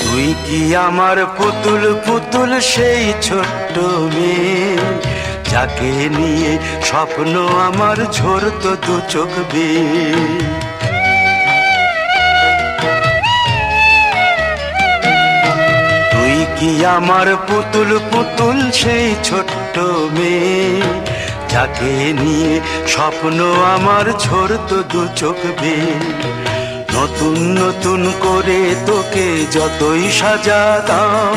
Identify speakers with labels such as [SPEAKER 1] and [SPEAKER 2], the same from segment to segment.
[SPEAKER 1] তুই কি আমার পুতুল পুতুল সেই ছোট্ট মেয়ে? যাকে নিয়ে স্বপ্ন আমার ঝরতো দু চোখ তুই কি আমার পুতুল পুতুল সেই ছোট্ট মেয়ে? যাকে নিয়ে স্বপ্ন আমার ঝরতো দু চোখ নতুন নতুন করে তোকে যতই সাজাতাম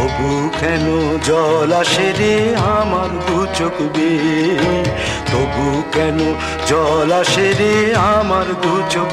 [SPEAKER 1] তবু কেন জল আসে রে আমার দু চোখ তবু কেন জল আসে রে আমার দু চোখ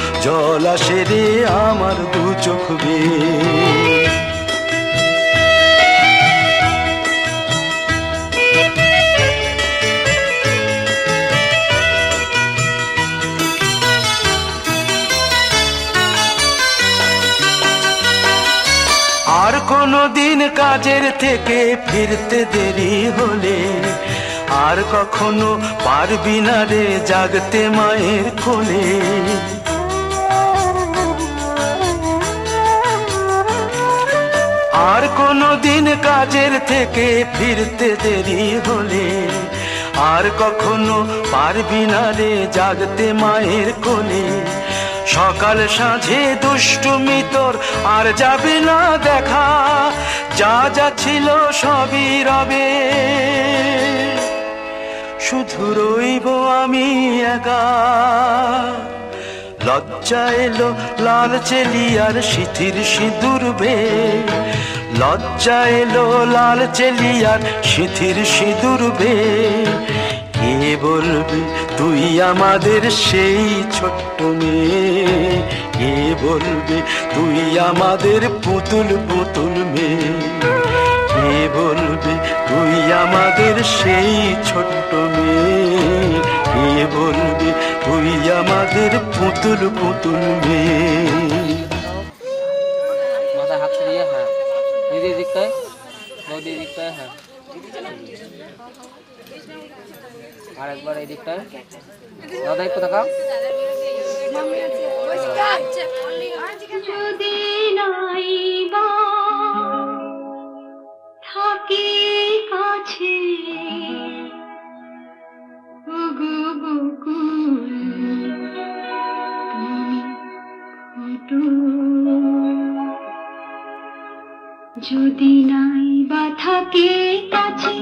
[SPEAKER 1] জল রে আমার দু চোখ বেয়ে। আর কোনো দিন কাজের থেকে ফিরতে দেরি হলে আর কখনো পারবি না রে জাগতে মায়ের কোলে। আর কোনো দিন কাজের থেকে ফিরতে দেরি হলে আর কখনো পারবি না রে জাগতে মায়ের কোলে। সকাল সাঁঝে দুষ্টুমি তোর আর যাবে না দেখা, যা যা ছিল সবই রবে। শুধু রইব আমি একা। লজ্জা এলো লাল চেলিয়ার শিথির সিঁদুর বে লজ্জা এলো লাল চেলিয়ার সিঁথির সিঁদুর বে কে বলবে তুই আমাদের সেই ছোট্ট মেয়ে? কে বলবে তুই আমাদের পুতুল পুতুল মেয়ে? কে বলবে তুই আমাদের সেই ছোট্ট মেয়ে? কে বলবে তুই আমাদের পুতুল পুতুল মেয়ে?
[SPEAKER 2] নিজের দিকটায় বৌদির দিকটায় হ্যাঁ। আর একবার এই দিকটায় দাদা, একটু
[SPEAKER 3] দেখাও। থাকি কাছে গুগু যদি নাই বা থাকে কাছে?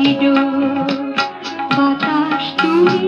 [SPEAKER 3] পাখির বাতাস তুমি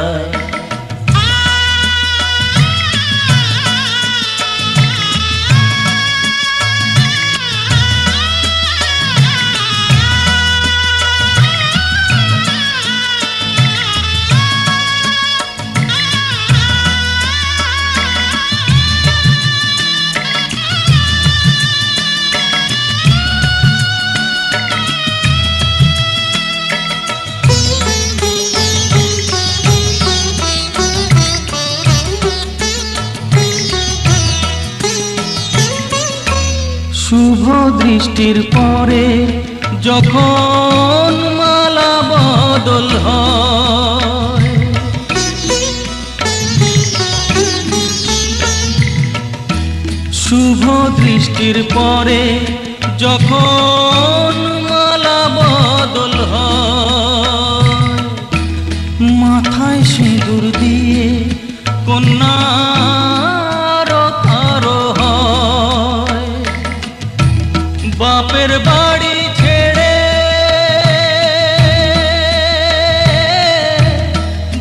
[SPEAKER 4] শুভ দৃষ্টির পরে যখন মালা বদল শুভ দৃষ্টির পরে যখন বাপের বাড়ি ছেড়ে।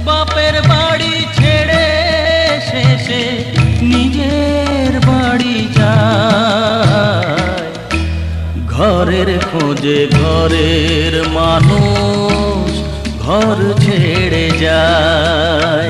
[SPEAKER 4] বাপের বাড়ি ছেড়ে শেষে নিজের বাড়ি যায়। ঘরের খোঁজে ঘরের মানুষ ঘর ছেড়ে যায়।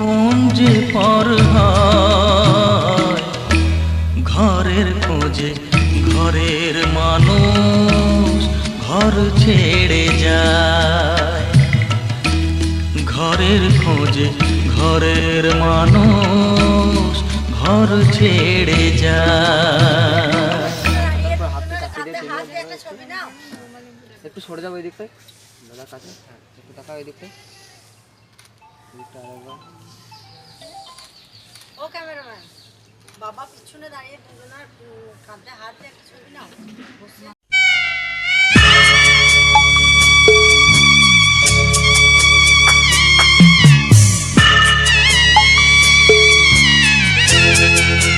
[SPEAKER 4] আপন যে পর ঘরের খোঁজে ঘরের মানুষ ঘর ছেড়ে যায়। ঘরের খোঁজে ঘরের মানুষ ঘর ছেড়ে যায়।
[SPEAKER 5] একটু সরে যাব ওই দাদা কাছে। হ্যাঁ একটু টাকা ওই দিকটায়।
[SPEAKER 6] বাবা পিছনে দাঁড়িয়ে দুজনের কাঁধে হাত দিয়ে একটা ছবি নাও। বসে।
[SPEAKER 7] আমি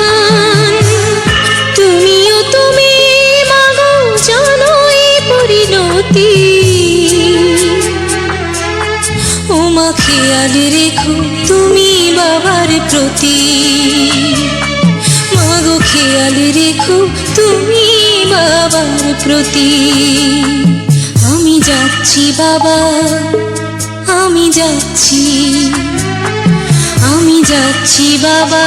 [SPEAKER 7] খান তুমিও তুমি, মাগো জানো পরিণতি। ওমা খেয়াল রেখো তুমি বাবার প্রতি। মাগো খেয়াল রেখো তুমি বাবার প্রতি। আমি যাচ্ছি বাবা, আমি যাচ্ছি। আমি যাচ্ছি বাবা।